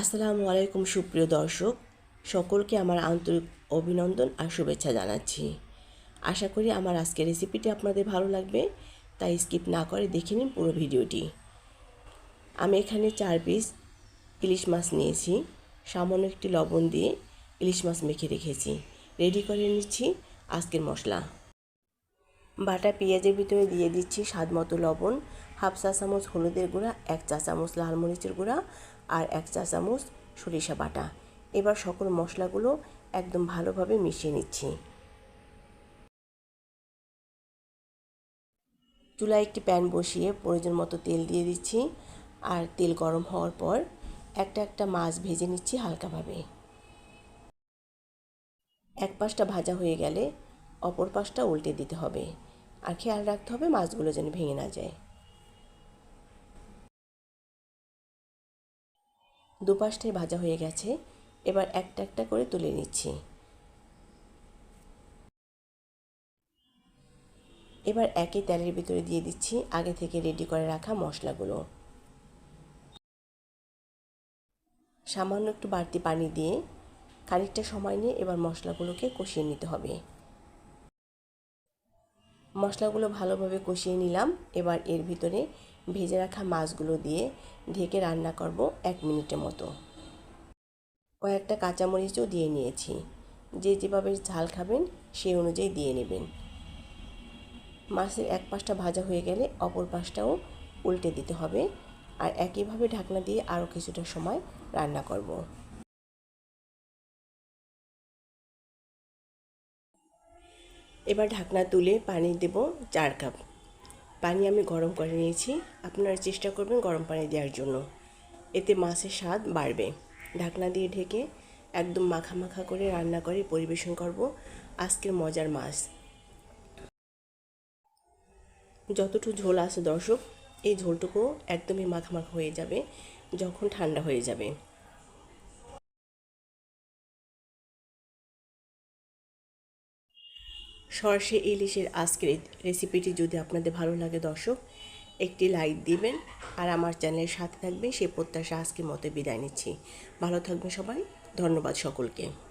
আসসালামু আলাইকুম, সুপ্রিয় দর্শক। সকলকে আমার আন্তরিক অভিনন্দন আর শুভেচ্ছা জানাচ্ছি। আশা করি আমার আজকের রেসিপিটি আপনাদের ভালো লাগবে, তাই স্কিপ না করে দেখে নিন পুরো ভিডিওটি আমি এখানে চার পিস ইলিশ মাছ নিয়েছি। সামান্য একটি লবণ দিয়ে ইলিশ মাছ মেখে রেখেছি। রেডি করে নিচ্ছি আজকের মশলা। বাটা পেঁয়াজের ভিতরে দিয়ে দিচ্ছি স্বাদ মতো লবণ, হাফ চা চামচ হলুদের গুঁড়া, এক চা চামচ লাল মরিচের গুঁড়া আর এক চা চামচ সরিষা বাটা। এবার সকল মশলাগুলো একদম ভালোভাবে মিশিয়ে নিচ্ছি। চুলায় একটি প্যান বসিয়ে প্রয়োজন মতো তেল দিয়ে দিচ্ছি আর তেল গরম হওয়ার পর একটা একটা মাছ ভেজে নিচ্ছি হালকাভাবে। এক পাশটা ভাজা হয়ে গেলে অপর পাশটা উল্টে দিতে হবে। আর খেয়াল রাখতে হবে মাছগুলো যেন ভেঙে না যায়। দুপাশটাই ভাজা হয়ে গেছে, এবার একটা একটা করে তুলে নিচ্ছি। এবার একই তেলের ভিতরে দিয়ে দিচ্ছি আগে থেকে রেডি করে রাখা মশলাগুলো। সামান্য একটু বাড়তি পানি দিয়ে খানিকটা সময় নিয়ে এবার মশলাগুলোকে কষিয়ে নিতে হবে। মশলাগুলো ভালোভাবে কষিয়ে নিলাম। এবার এর ভিতরে ভেজে রাখা মাছগুলো দিয়ে ঢেকে রান্না করব এক মিনিটের মতো। কয়েকটা কাঁচামরিচও দিয়ে নিয়েছি। যে যেভাবে ঝাল খাবেন সেই অনুযায়ী দিয়ে নেবেন। মাছের এক পাশটা ভাজা হয়ে গেলে অপর পাশটাও উল্টে দিতে হবে। আর একইভাবে ঢাকনা দিয়ে আরও কিছুটা সময় রান্না করব। এবার ঢাকনা তুলে পানি দেব চার কাপ। পানি আমি গরম করে নিয়েছি। আপনারা চেষ্টা করবেন গরম পানি দেওয়ার জন্য। এতে মাছের স্বাদ বাড়বে। ঢাকনা দিয়ে ঢেকে একদম মাখা মাখা করে রান্না করে পরিবেশন করব আজকের মজার মাছ। যতটুকু ঝোল আছে দর্শক, এই ঝোলটুকু একদমই মাখা মাখা হয়ে যাবে, যখন ঠান্ডা হয়ে যাবে। সর্ষে ইলিশের আজকের রেসিপিটি যদি আপনাদের ভালো লাগে দর্শক, একটি লাইক দিবেন আর আমার চ্যানেলের সাথে থাকবেন, সে প্রত্যাশা আজকের মতো বিদায় নিচ্ছি। ভালো থাকবেন সবাই, ধন্যবাদ সকলকে।